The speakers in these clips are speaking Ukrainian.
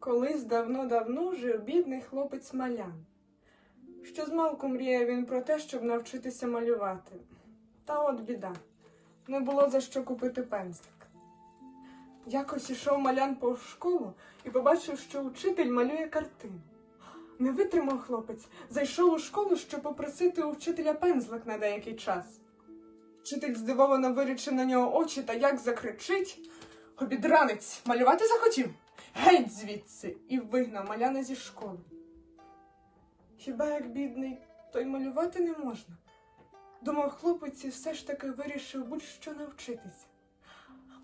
Колись давно-давно жив бідний хлопець Малян. Що змалку мріяв він про те, щоб навчитися малювати. Та от біда. Не було за що купити пензлик. Якось ішов малян по школу і побачив, що учитель малює картину. Не витримав хлопець, зайшов у школу, щоб попросити у вчителя пензлик на деякий час. Вчитель здивовано вирічив на нього очі та як закричить Обідранець, малювати захотів? Геть звідси! і вигнав маляна зі школи. Хіба як бідний, то й малювати не можна. Думав хлопець і все ж таки вирішив будь-що навчитися.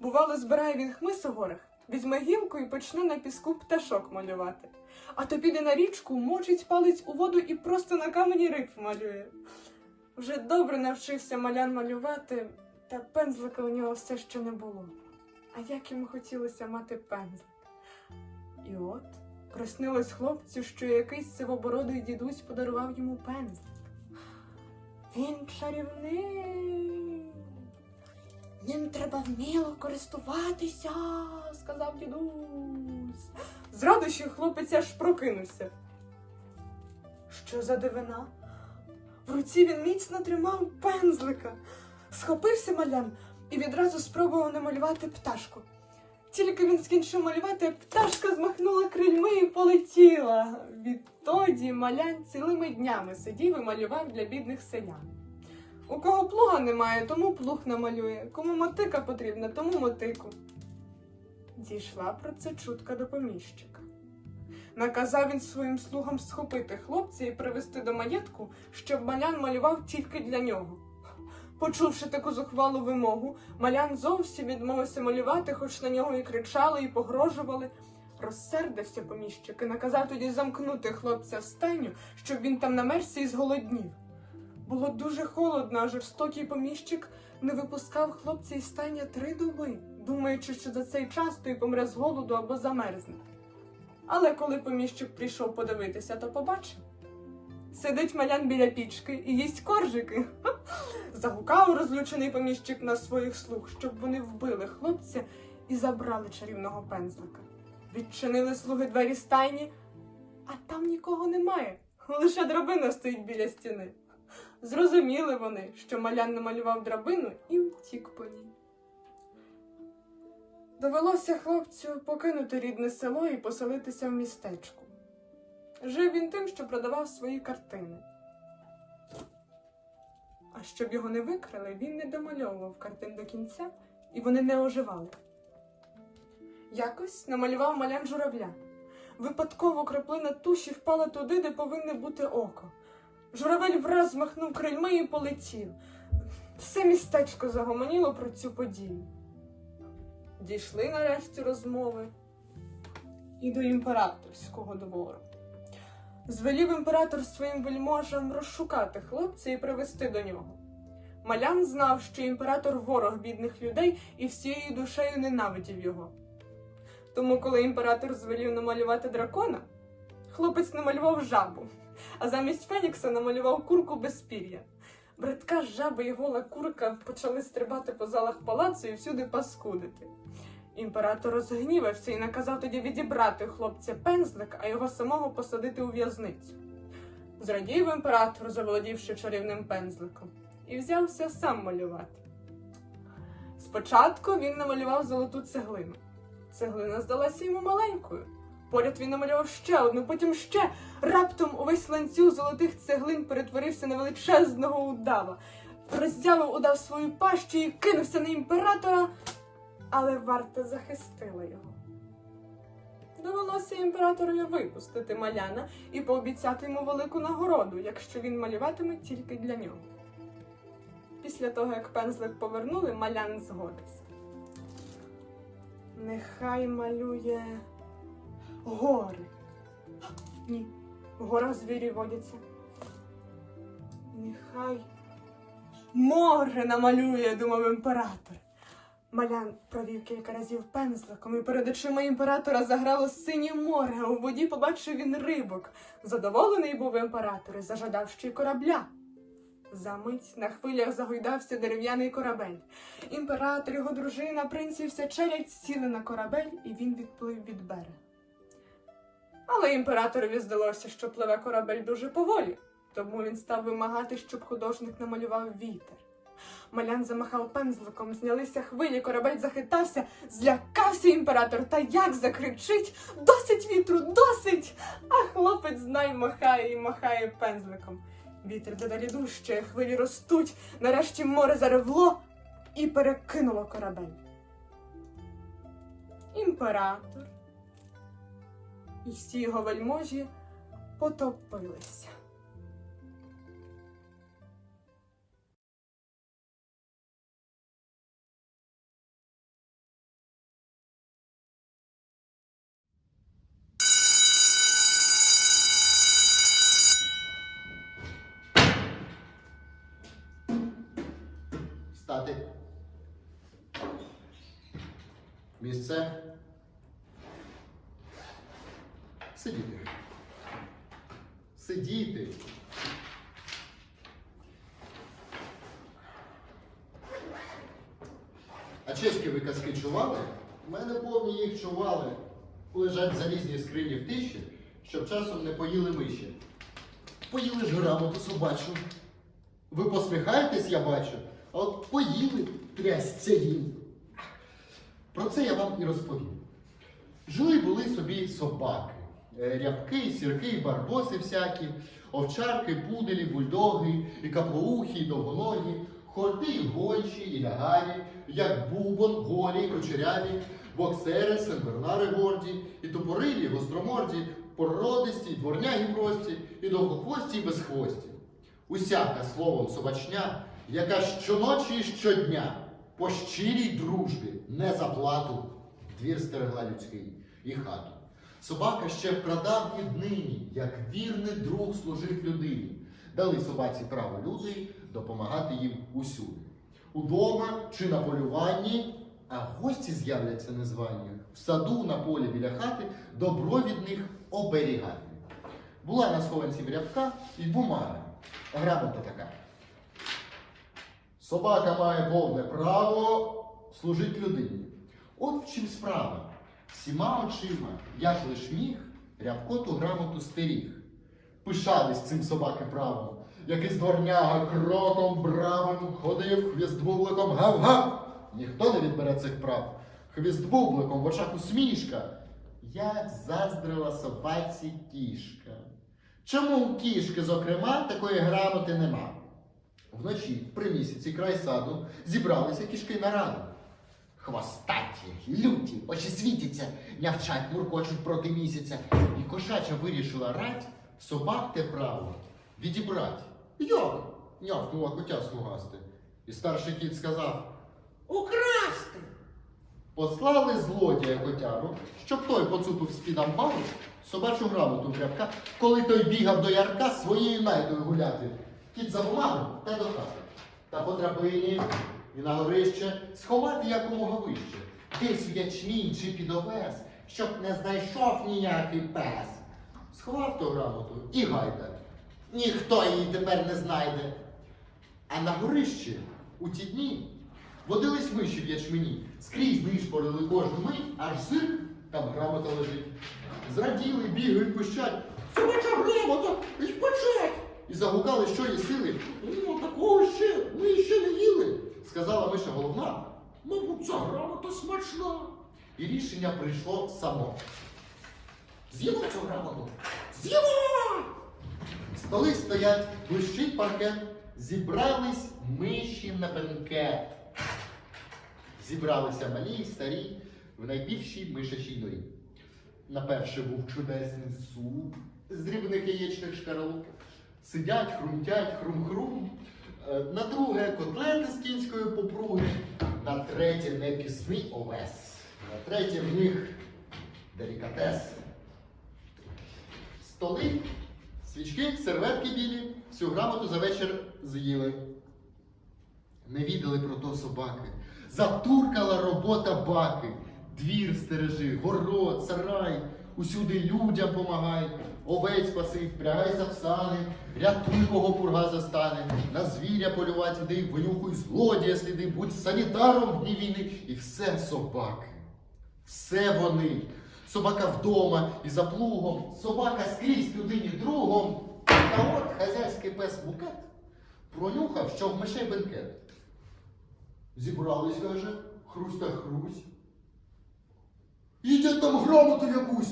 Бувало, збирає він хмис у горах, візьме гілку і почне на піску пташок малювати. А то піде на річку, мочить палець у воду і просто на камені риб малює. Вже добре навчився малян малювати, та пензлика у нього все ще не було. А як йому хотілося мати пензлик. І от приснилось хлопцю, що якийсь сивобородий дідусь подарував йому пензлик. Він чарівний. Ним треба вміло користуватися, сказав дідусь. З радощів хлопець аж прокинувся. Що за дивина? В руці він міцно тримав пензлика. Схопився малян і відразу спробував намалювати пташку. Тільки він скінчив малювати, пташка змахнула крильми і полетіла. Відтоді малян цілими днями сидів і малював для бідних селян. У кого плуга немає, тому плуг намалює, кому мотика потрібна, тому мотику. Дійшла про це чутка до поміщика. Наказав він своїм слугам схопити хлопця і привезти до маєтку, щоб малян малював тільки для нього. Почувши таку зухвалу вимогу, малян зовсім відмовився малювати, хоч на нього і кричали, і погрожували. Розсердився поміщик і наказав тоді замкнути хлопця в стайню, щоб він там намерзся і зголоднів. Було дуже холодно, а жорстокий поміщик не випускав хлопця із стайня три доби, думаючи, що за цей час той помре з голоду або замерзне. Але коли поміщик прийшов подивитися, то побачив. Сидить малян біля пічки і їсть коржики. Загукав розлючений поміщик на своїх слуг, щоб вони вбили хлопця і забрали чарівного пензлика. Відчинили слуги двері стайні, а там нікого немає. Лише драбина стоїть біля стіни. Зрозуміли вони, що малян намалював драбину і втік по ній. Довелося хлопцю покинути рідне село і поселитися в містечку. Жив він тим, що продавав свої картини. А щоб його не викрали, він не домальовував картин до кінця, і вони не оживали. Якось намалював малян журавля. Випадково краплина туші впала туди, де повинне бути око. Журавель враз змахнув крильми і полетів. Все містечко загомоніло про цю подію. Дійшли нарешті розмови і до імператорського двору. Звелів імператор своїм вельможам розшукати хлопця і привести до нього. Малян знав, що імператор ворог бідних людей і всією душею ненавидів його. Тому, коли імператор звелів намалювати дракона, хлопець намалював жабу, а замість Фенікса намалював курку без пір'я. Братка жаби і гола курка почали стрибати по залах палацу і всюди паскудити. Імператор розгнівався і наказав тоді відібрати хлопця пензлик, а його самого посадити у в'язницю. Зрадів імператор, заволодівши чарівним пензликом, і взявся сам малювати. Спочатку він намалював золоту цеглину. Цеглина здалася йому маленькою. Поряд він намалював ще одну, потім ще. Раптом увесь ланцюг золотих цеглин перетворився на величезного удава. Роздявив удав свою пащу і кинувся на імператора, але варта захистила його. Довелося імператорові випустити маляна і пообіцяти йому велику нагороду, якщо він малюватиме тільки для нього. Після того, як пензлик повернули, малян згодився. Нехай малює гори. Ні, в горах звірі водяться. Нехай море намалює, думав імператор. Малян провів кілька разів пензликом, і перед очима імператора заграло синє море, а у воді побачив він рибок. Задоволений був імператор і зажадав ще й корабля. Замить на хвилях загойдався дерев'яний корабель. Імператор, його дружина, принці і вся челядь сіли на корабель, і він відплив від берега. Але імператорові здалося, що пливе корабель дуже поволі, тому він став вимагати, щоб художник намалював вітер. Малян замахав пензликом, знялися хвилі, корабель захитався, злякався імператор, та як закричить Досить вітру, досить! А хлопець знай махає і махає пензликом. Вітер дедалі дужче, хвилі ростуть, нарешті море заревло і перекинуло корабель. Імператор і всі його вельможі потопилися. Встати. Місце. Сидіти. Сидіти. А чеські ви казки чували? У мене повні їх чували. Лежать залізні скрині в тиші, щоб часом не поїли миші. Поїли ж грамоту собачу. Ви посміхаєтесь, я бачу, а от поїли трясця їм. Про це я вам і розповім. Жили були собі собаки. Е, Рябки, сірки, барбоси всякі, овчарки, пуделі, бульдоги, і каплоухі, і довгоногі, хорти, і гончі, і лягарі, як бубон, голі, кучеряві, боксери, сенбернари горді, і тупорилі, гостроморді, породисті, і дворнягі прості, і довгохвості, і безхвості. Усяка словом собачня, яка щоночі і щодня по щирій дружбі, не за плату, двір стерегла людський і хату. Собака ще в прадавні днині, як вірний друг служив людині. Дали собаці право люди допомагати їм усюди. Удома чи на полюванні, а гості з'являться незвані в саду на полі біля хати добро від них оберігати. Була на схованці рябка і бумага. Грамота така. Собака має повне право служити людині. От в чим справа. Всіма очима, як лиш міг, рябко ту грамоту стеріг. Пишались цим собаки правом. Якийсь дворняга кроком бравим ходив, хвіст бубликом гав-гав. Ніхто не відбере цих прав. Хвіст бубликом в очах усмішка. Як заздрила собаці кішка. Чому у кішки, зокрема, такої грамоти нема? Вночі, при місяці, край саду, зібралися кішки на раду. Хвостаті, люті, очі світяться, нявчать, муркочуть проти місяця. І кошача вирішила рать собак те право відібрать. Як? нявкнула котя смугасти. І старший кіт сказав Украсти. Послали злодія котяру, щоб той поцупив з-під амбару собачу грамоту в коли той бігав до ярка своєю найдою гуляти. Кіт за бумагу та до хати. Та по драбині і на горище сховати якомога вище. Десь в ячмінь чи під овес, щоб не знайшов ніякий пес. Сховав ту грамоту і гайда. Ніхто її тепер не знайде. А на горищі у ті дні водились миші в ячмені, скрізь нишпорили кожну мить, аж зир там грамота лежить. Зраділи, бігають, пищать. Собача грамота, і почать! І загукали, що є сили. Ну, такого ще ми ще не їли, сказала миша головна. Мабуть, ця грамота смачна. І рішення прийшло само. З'їмо цю грамоту. З'їмо! Столи стоять, блищить паркет, зібрались миші на бенкет. Зібралися малі старі в найбільшій мишачій норі. На перше був чудесний суп з дрібних яєчних шкаралуп. Сидять, хрумтять, хрум-хрум. Е, На друге котлети з кінської попруги. На третє непісний овес. На третє в них делікатес. Столи, свічки, серветки білі, всю грамоту за вечір з'їли. Не відали про то собаки. Затуркала робота баки. Двір стережи, город, сарай, усюди людям помагай, овець паси, впрягайся в сани, рятуй, кого пурга застане, на звіря полювати йди, винюхуй злодія сліди, будь санітаром дні війни. І все собаки, все вони. собака вдома і за плугом, собака скрізь людині другом. Та от хазяйський пес букет пронюхав, що в мишей бенкет. Зібрались, каже, хрусь та хрусь. Їдять там грамоту якусь.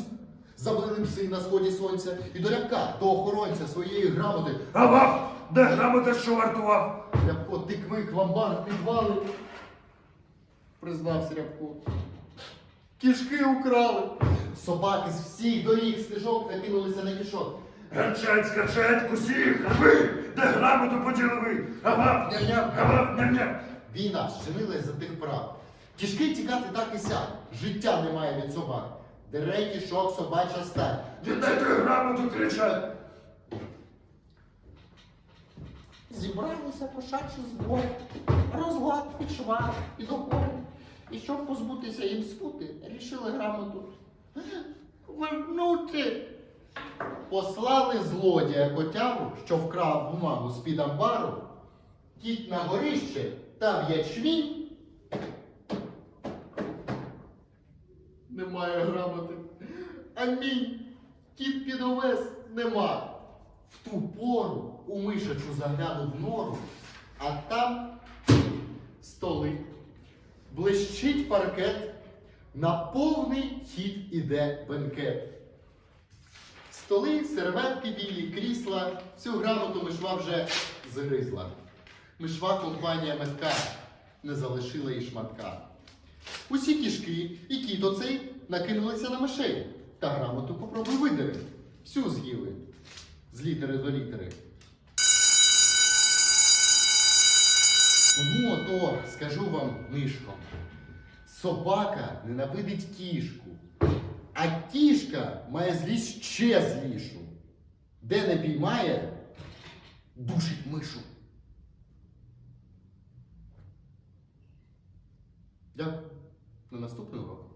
Завели пси на сході сонця і до рябка, до охоронця своєї грамоти. А вам, де грамота, що вартував? Рябко тикмик в амбар підвали. Признався Рябко. Кішки украли. Собаки з всіх доріг стежок накинулися на кішок. Ганчать, скачать, кусіх, а ви, де грамоту поділи ви? А вам, ням-ням, а вам, ням-ням. Війна щемилась за тих прав. Кішки тікати так і сяк. Життя немає від собак. Дере кішок собача стать. Віддайте грамоту кричать. Зібралися кошачі збори, розлад підшвар і докори. І щоб позбутися їм спути, рішили грамоту вернути. Послали злодія котяру, що вкрав бумагу з-під амбару, кіт на горище та в ячмінь. Немає грамоти. Амінь. Кіт під овес нема. В ту пору у мишачу заглянув нору, а там столи. Блищить паркет, на повний хід іде бенкет. Столи, серветки білі, крісла, всю грамоту мишва вже згризла. Мишва компанія метка не залишила і шматка. Усі кішки і кіт оцей накинулися на мишей, та грамоту попробуй видери. Всю з'їли з літери до літери. Тому ото скажу вам мишком. Собака ненавидить кішку, а кішка має злість ще злішу. Де не піймає, душить мишу. Дякую. На наступний урок.